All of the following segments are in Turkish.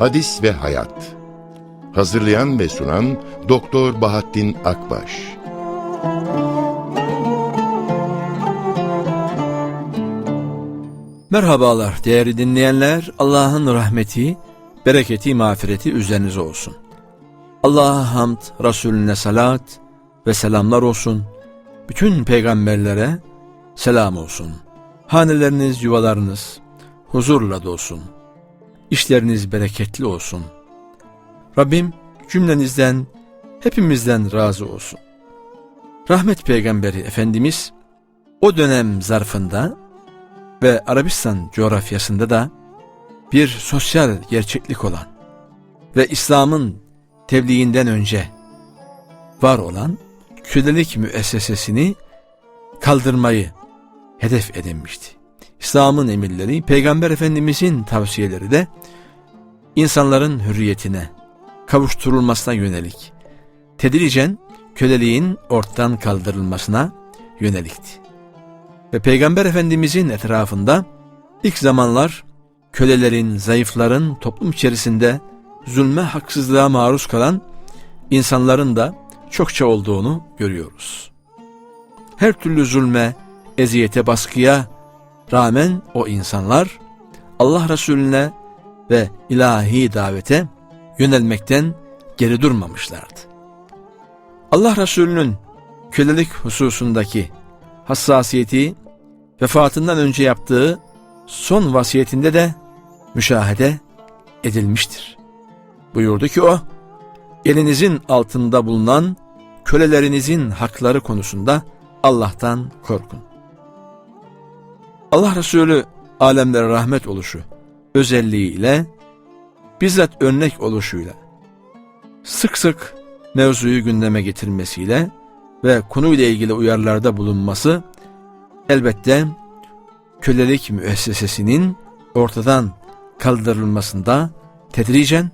Hadis ve Hayat Hazırlayan ve sunan Doktor Bahattin Akbaş Merhabalar değerli dinleyenler. Allah'ın rahmeti, bereketi, mağfireti üzerinize olsun. Allah'a hamd, Resulüne salat ve selamlar olsun. Bütün peygamberlere selam olsun. Haneleriniz, yuvalarınız huzurla dolsun. İşleriniz bereketli olsun. Rabbim cümlenizden, hepimizden razı olsun. Rahmet peygamberi Efendimiz o dönem zarfında ve Arabistan coğrafyasında da bir sosyal gerçeklik olan ve İslam'ın tebliğinden önce var olan kölelik müessesesini kaldırmayı hedef edinmişti. İslam'ın emirleri, Peygamber Efendimizin tavsiyeleri de insanların hürriyetine kavuşturulmasına yönelik, tedricen köleliğin ortadan kaldırılmasına yönelikti. Ve Peygamber Efendimizin etrafında ilk zamanlar kölelerin, zayıfların toplum içerisinde zulme, haksızlığa maruz kalan insanların da çokça olduğunu görüyoruz. Her türlü zulme, eziyete, baskıya rağmen o insanlar Allah Resulüne ve ilahi davete yönelmekten geri durmamışlardı. Allah Resulü'nün kölelik hususundaki hassasiyeti vefatından önce yaptığı son vasiyetinde de müşahede edilmiştir. Buyurdu ki o, elinizin altında bulunan kölelerinizin hakları konusunda Allah'tan korkun. Allah Resulü alemlere rahmet oluşu özelliğiyle bizzat örnek oluşuyla sık sık mevzuyu gündeme getirmesiyle ve konuyla ilgili uyarılarda bulunması elbette kölelik müessesesinin ortadan kaldırılmasında tedricen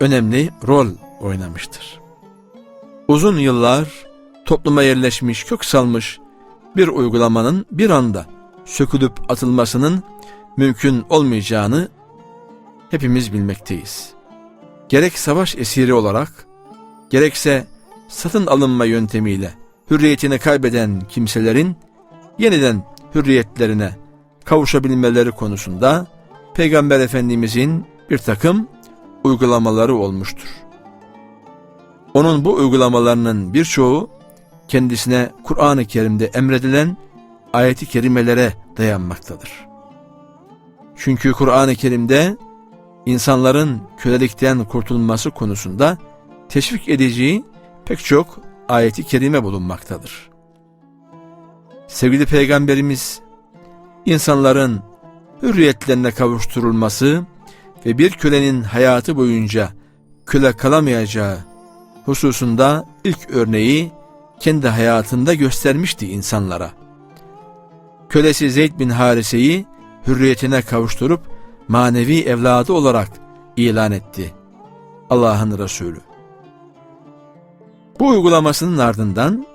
önemli rol oynamıştır. Uzun yıllar topluma yerleşmiş, kök salmış bir uygulamanın bir anda sökülüp atılmasının mümkün olmayacağını hepimiz bilmekteyiz. Gerek savaş esiri olarak, gerekse satın alınma yöntemiyle hürriyetini kaybeden kimselerin yeniden hürriyetlerine kavuşabilmeleri konusunda Peygamber Efendimizin bir takım uygulamaları olmuştur. Onun bu uygulamalarının birçoğu kendisine Kur'an-ı Kerim'de emredilen ayeti kerimelere dayanmaktadır. Çünkü Kur'an-ı Kerim'de insanların kölelikten kurtulması konusunda teşvik edici pek çok ayeti kerime bulunmaktadır. Sevgili Peygamberimiz insanların hürriyetlerine kavuşturulması ve bir kölenin hayatı boyunca köle kalamayacağı hususunda ilk örneği kendi hayatında göstermişti insanlara. Kölesi Zeyd bin Harise'yi hürriyetine kavuşturup manevi evladı olarak ilan etti Allah'ın Resulü. Bu uygulamasının ardından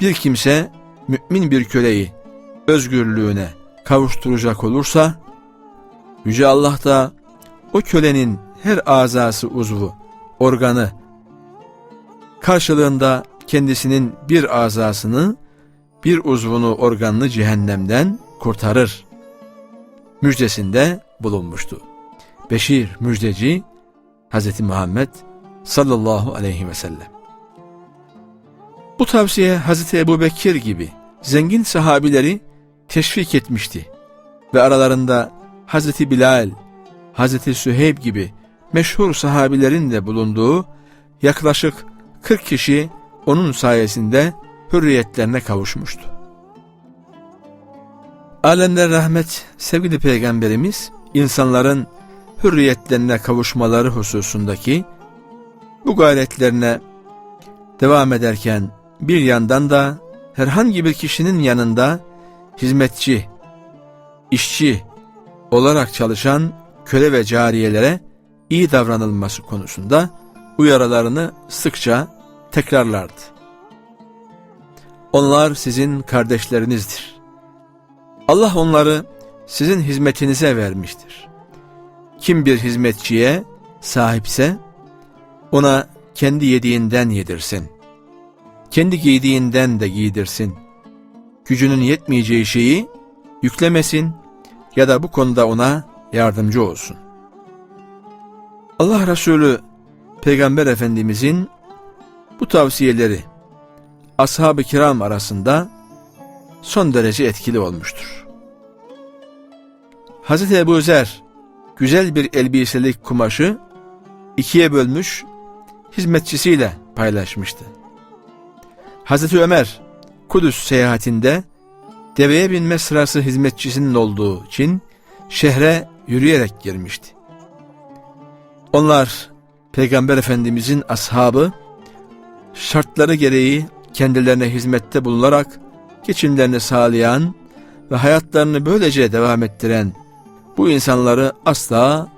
bir kimse mümin bir köleyi özgürlüğüne kavuşturacak olursa Yüce Allah da o kölenin her azası uzvu, organı karşılığında kendisinin bir azasını, bir uzvunu, organını cehennemden kurtarır. Müjdesinde bulunmuştu. Beşir müjdeci Hz. Muhammed sallallahu aleyhi ve sellem. Bu tavsiye Hazreti Ebu Bekir gibi zengin sahabileri teşvik etmişti ve aralarında Hazreti Bilal, Hazreti Süheyb gibi meşhur sahabilerin de bulunduğu yaklaşık 40 kişi onun sayesinde hürriyetlerine kavuşmuştu. Alemler rahmet sevgili peygamberimiz insanların hürriyetlerine kavuşmaları hususundaki bu gayretlerine devam ederken bir yandan da herhangi bir kişinin yanında hizmetçi, işçi olarak çalışan köle ve cariyelere iyi davranılması konusunda uyarılarını sıkça tekrarlardı. Onlar sizin kardeşlerinizdir. Allah onları sizin hizmetinize vermiştir. Kim bir hizmetçiye sahipse ona kendi yediğinden yedirsin. Kendi giydiğinden de giydirsin. Gücünün yetmeyeceği şeyi yüklemesin ya da bu konuda ona yardımcı olsun. Allah Resulü Peygamber Efendimizin bu tavsiyeleri ashab-ı kiram arasında son derece etkili olmuştur. Hz. Ebu Zer güzel bir elbiselik kumaşı ikiye bölmüş hizmetçisiyle paylaşmıştı. Hz. Ömer Kudüs seyahatinde deveye binme sırası hizmetçisinin olduğu için şehre yürüyerek girmişti. Onlar Peygamber Efendimizin ashabı şartları gereği kendilerine hizmette bulunarak geçimlerini sağlayan ve hayatlarını böylece devam ettiren bu insanları asla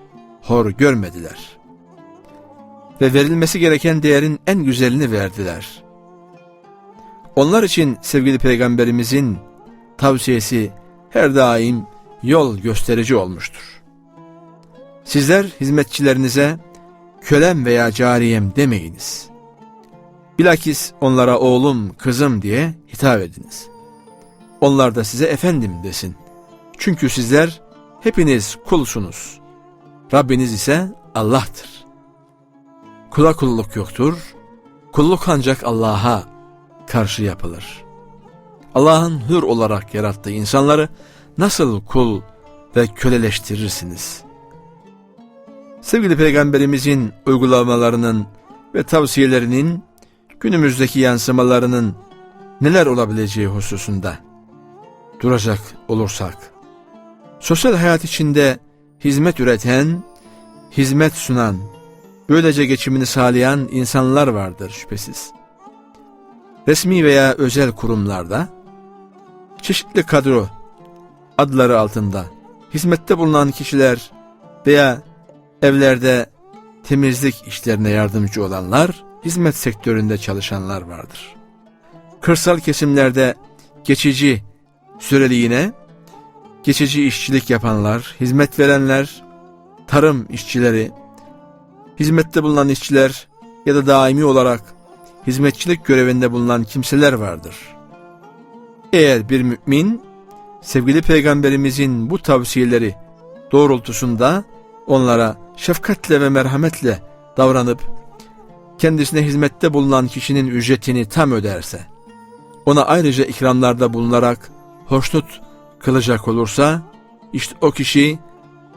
hor görmediler. Ve verilmesi gereken değerin en güzelini verdiler. Onlar için sevgili peygamberimizin tavsiyesi her daim yol gösterici olmuştur. Sizler hizmetçilerinize kölem veya cariyem demeyiniz. Bilakis onlara oğlum, kızım diye hitap ediniz. Onlar da size efendim desin. Çünkü sizler hepiniz kulsunuz. Rabbiniz ise Allah'tır. Kula kulluk yoktur. Kulluk ancak Allah'a karşı yapılır. Allah'ın hür olarak yarattığı insanları nasıl kul ve köleleştirirsiniz? Sevgili Peygamberimizin uygulamalarının ve tavsiyelerinin günümüzdeki yansımalarının neler olabileceği hususunda duracak olursak, sosyal hayat içinde hizmet üreten, hizmet sunan, böylece geçimini sağlayan insanlar vardır şüphesiz. Resmi veya özel kurumlarda, çeşitli kadro adları altında hizmette bulunan kişiler veya evlerde temizlik işlerine yardımcı olanlar, hizmet sektöründe çalışanlar vardır. Kırsal kesimlerde geçici süreliğine geçici işçilik yapanlar, hizmet verenler, tarım işçileri, hizmette bulunan işçiler ya da daimi olarak hizmetçilik görevinde bulunan kimseler vardır. Eğer bir mümin sevgili peygamberimizin bu tavsiyeleri doğrultusunda onlara şefkatle ve merhametle davranıp kendisine hizmette bulunan kişinin ücretini tam öderse, ona ayrıca ikramlarda bulunarak hoşnut kılacak olursa, işte o kişi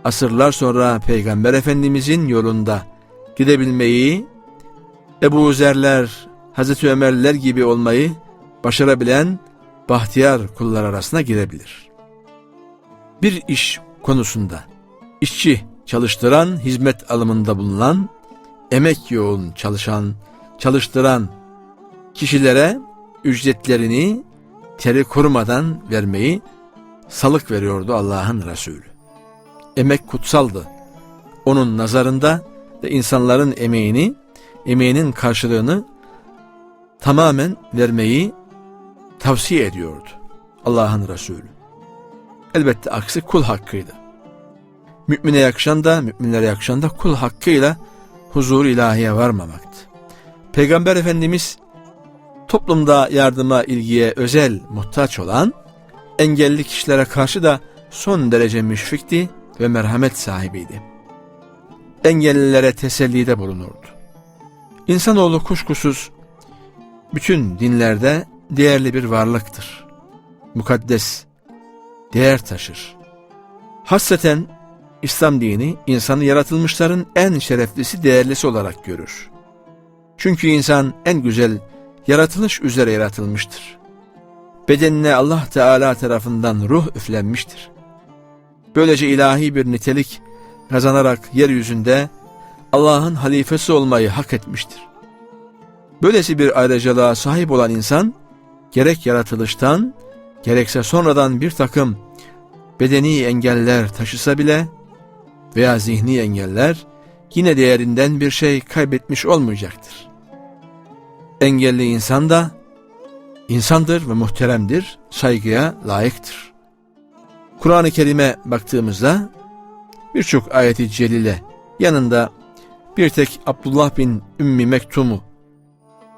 asırlar sonra Peygamber Efendimizin yolunda gidebilmeyi, Ebu Zerler, Hazreti Ömerler gibi olmayı başarabilen bahtiyar kullar arasına girebilir. Bir iş konusunda işçi çalıştıran, hizmet alımında bulunan, emek yoğun çalışan, çalıştıran kişilere ücretlerini teri kurumadan vermeyi salık veriyordu Allah'ın Resulü. Emek kutsaldı. Onun nazarında ve insanların emeğini, emeğinin karşılığını tamamen vermeyi tavsiye ediyordu Allah'ın Resulü. Elbette aksi kul hakkıydı. Mümine yakışan da, müminlere yakışan da kul hakkıyla huzur ilahiye varmamaktı. Peygamber Efendimiz toplumda yardıma, ilgiye özel muhtaç olan engelli kişilere karşı da son derece müşfikti ve merhamet sahibiydi. Engellilere tesellide bulunurdu. İnsanoğlu kuşkusuz bütün dinlerde değerli bir varlıktır. Mukaddes, değer taşır. Hasreten İslam dini insanı yaratılmışların en şereflisi, değerlisi olarak görür. Çünkü insan en güzel yaratılış üzere yaratılmıştır. Bedenine Allah Teala tarafından ruh üflenmiştir. Böylece ilahi bir nitelik kazanarak yeryüzünde Allah'ın halifesi olmayı hak etmiştir. Böylesi bir ayrıcalığa sahip olan insan, gerek yaratılıştan, gerekse sonradan bir takım bedeni engeller taşısa bile veya zihni engeller yine değerinden bir şey kaybetmiş olmayacaktır. Engelli insan da insandır ve muhteremdir, saygıya layıktır. Kur'an-ı Kerim'e baktığımızda birçok ayeti celile yanında bir tek Abdullah bin Ümmi Mektum'u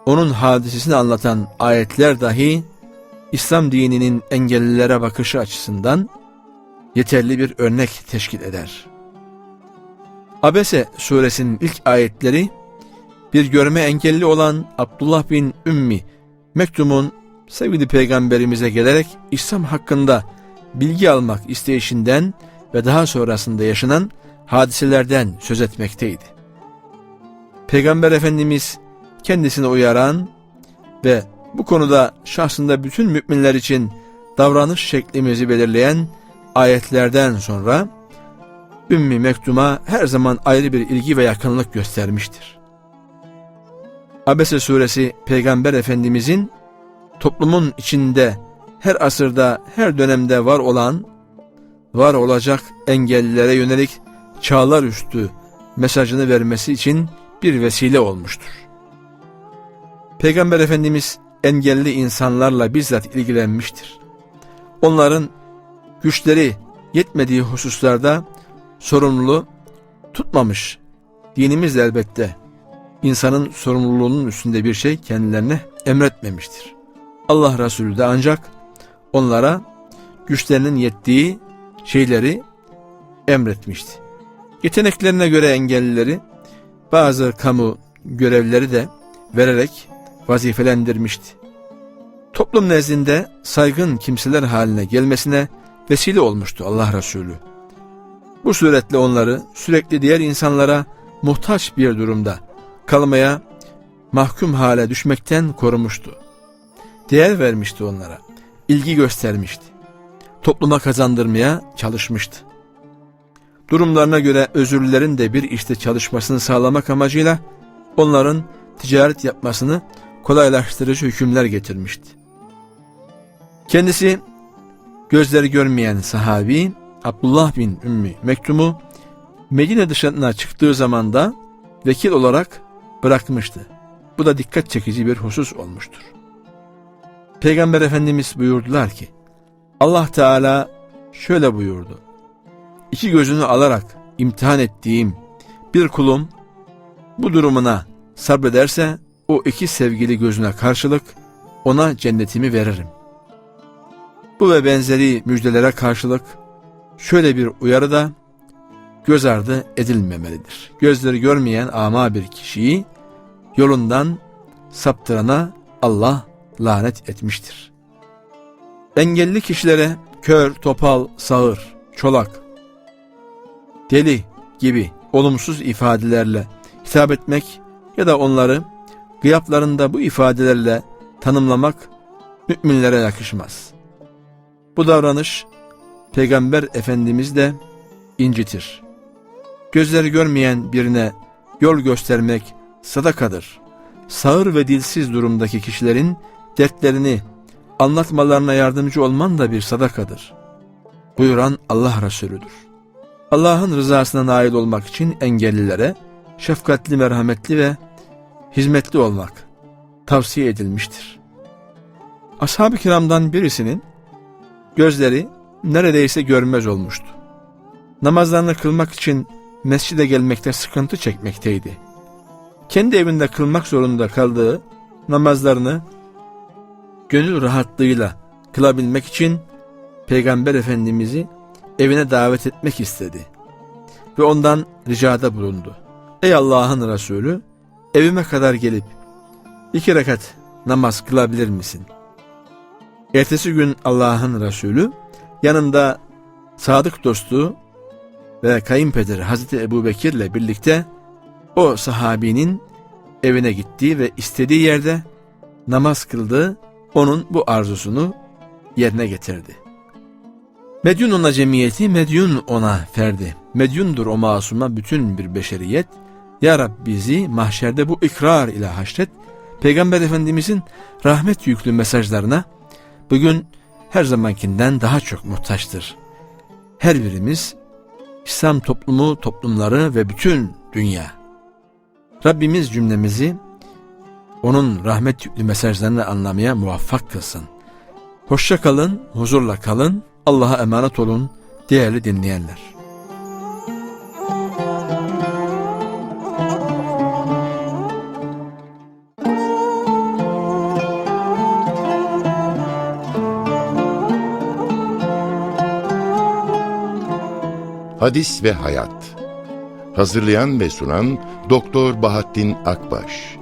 onun hadisesini anlatan ayetler dahi İslam dininin engellilere bakışı açısından yeterli bir örnek teşkil eder. Abese suresinin ilk ayetleri bir görme engelli olan Abdullah bin Ümmi Mektum'un sevgili peygamberimize gelerek İslam hakkında bilgi almak isteyişinden ve daha sonrasında yaşanan hadiselerden söz etmekteydi. Peygamber Efendimiz kendisine uyaran ve bu konuda şahsında bütün müminler için davranış şeklimizi belirleyen ayetlerden sonra Ümmi Mektum'a her zaman ayrı bir ilgi ve yakınlık göstermiştir. Abese suresi Peygamber Efendimizin toplumun içinde her asırda, her dönemde var olan, var olacak engellilere yönelik çağlar üstü mesajını vermesi için bir vesile olmuştur. Peygamber Efendimiz engelli insanlarla bizzat ilgilenmiştir. Onların güçleri yetmediği hususlarda sorumluluğu tutmamış. Dinimiz elbette insanın sorumluluğunun üstünde bir şey kendilerine emretmemiştir. Allah Resulü de ancak onlara güçlerinin yettiği şeyleri emretmişti. Yeteneklerine göre engellileri bazı kamu görevleri de vererek vazifelendirmişti. Toplum nezdinde saygın kimseler haline gelmesine vesile olmuştu Allah Resulü. Bu suretle onları sürekli diğer insanlara muhtaç bir durumda kalmaya mahkum hale düşmekten korumuştu. Değer vermişti onlara, ilgi göstermişti. Topluma kazandırmaya çalışmıştı. Durumlarına göre özürlülerin de bir işte çalışmasını sağlamak amacıyla onların ticaret yapmasını kolaylaştırıcı hükümler getirmişti. Kendisi gözleri görmeyen sahabi Abdullah bin Ümmü Mektum'u Medine dışına çıktığı zaman da vekil olarak bırakmıştı. Bu da dikkat çekici bir husus olmuştur. Peygamber Efendimiz buyurdular ki Allah Teala şöyle buyurdu. İki gözünü alarak imtihan ettiğim bir kulum bu durumuna sabrederse o iki sevgili gözüne karşılık ona cennetimi veririm. Bu ve benzeri müjdelere karşılık şöyle bir uyarı da göz ardı edilmemelidir. Gözleri görmeyen ama bir kişiyi yolundan saptırana Allah lanet etmiştir. Engelli kişilere kör, topal, sağır, çolak, deli gibi olumsuz ifadelerle hitap etmek ya da onları gıyaplarında bu ifadelerle tanımlamak müminlere yakışmaz. Bu davranış Peygamber Efendimiz de incitir. Gözleri görmeyen birine yol göstermek sadakadır. Sağır ve dilsiz durumdaki kişilerin dertlerini anlatmalarına yardımcı olman da bir sadakadır. Buyuran Allah Resulüdür. Allah'ın rızasına nail olmak için engellilere şefkatli, merhametli ve hizmetli olmak tavsiye edilmiştir. Ashab-ı kiramdan birisinin gözleri neredeyse görmez olmuştu. Namazlarını kılmak için mescide gelmekte sıkıntı çekmekteydi. Kendi evinde kılmak zorunda kaldığı namazlarını gönül rahatlığıyla kılabilmek için Peygamber Efendimiz'i evine davet etmek istedi. Ve ondan ricada bulundu. Ey Allah'ın Resulü evime kadar gelip iki rekat namaz kılabilir misin? Ertesi gün Allah'ın Resulü yanında sadık dostu ve kayınpederi Hazreti Ebu Bekir ile birlikte o sahabinin evine gitti ve istediği yerde namaz kıldı, onun bu arzusunu yerine getirdi. Medyun ona cemiyeti, medyun ona ferdi. Medyundur o masuma bütün bir beşeriyet. Ya Rabbi bizi mahşerde bu ikrar ile haşret. Peygamber Efendimizin rahmet yüklü mesajlarına bugün her zamankinden daha çok muhtaçtır. Her birimiz İslam toplumu, toplumları ve bütün dünya. Rabbimiz cümlemizi onun rahmet mesajlarını anlamaya muvaffak kılsın. Hoşça kalın, huzurla kalın, Allah'a emanet olun değerli dinleyenler. Hadis ve Hayat Hazırlayan ve sunan Doktor Bahattin Akbaş